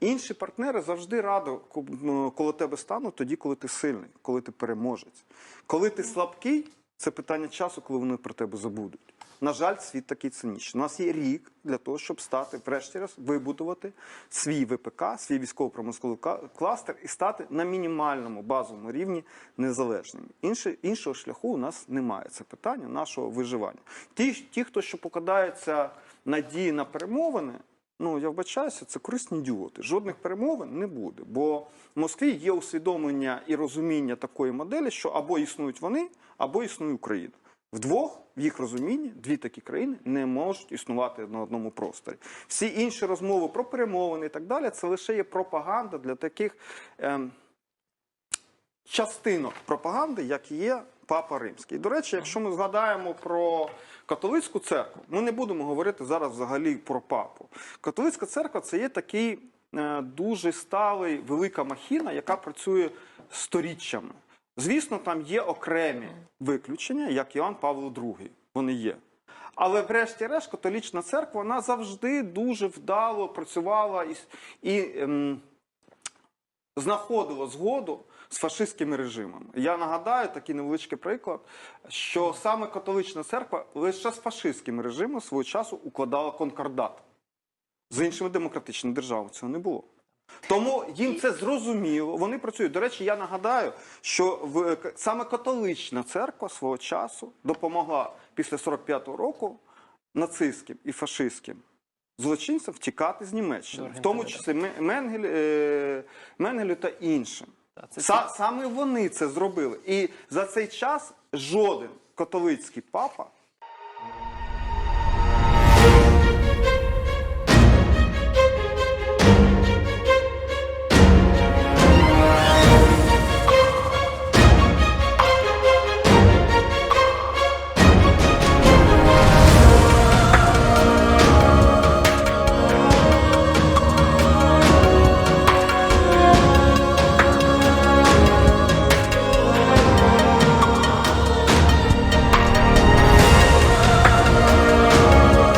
Інші партнери завжди радо ку- коло тебе стануть тоді, коли ти сильний, коли ти переможець. Коли ти слабкий, це питання часу, коли вони про тебе забудуть. На жаль, світ такий цинічний. У нас є рік для того, щоб стати, врешті-раз, вибудувати свій ВПК, свій військово-промисловий кластер і стати на мінімальному базовому рівні незалежними. Інше, іншого шляху у нас немає. Це питання нашого виживання. Ті, ті хто що покладаються надії на перемовини, Ну, я вбачаюся, це корисні ідіоти. Жодних перемовин не буде. Бо в Москві є усвідомлення і розуміння такої моделі, що або існують вони, або існує Україна. Вдвох, в їх розумінні, дві такі країни не можуть існувати на одному просторі. Всі інші розмови про перемовини і так далі, це лише є пропаганда для таких ем, частинок пропаганди, як є Папа Римський. До речі, якщо ми згадаємо про католицьку церкву, ми не будемо говорити зараз взагалі про папу. Католицька церква це є такий е, дуже сталий велика махіна, яка працює сторіччями. Звісно, там є окремі виключення, як Іоанн Павло II. Вони є. Але, врешті-решт, католічна церква вона завжди дуже вдало працювала і, і ем, знаходило згоду з фашистськими режимами. Я нагадаю такий невеличкий приклад, що саме католична церква лише з фашистським режимом свого часу укладала конкордат. З іншими демократичними державами цього не було. Тому їм це зрозуміло. Вони працюють. До речі, я нагадаю, що в саме католична церква свого часу допомогла після 45-го року нацистським і фашистським злочинцям втікати з Німеччини, в тому числі Ме- Менгель, е, Менгелю та іншим. Са- саме вони це зробили. І за цей час жоден католицький папа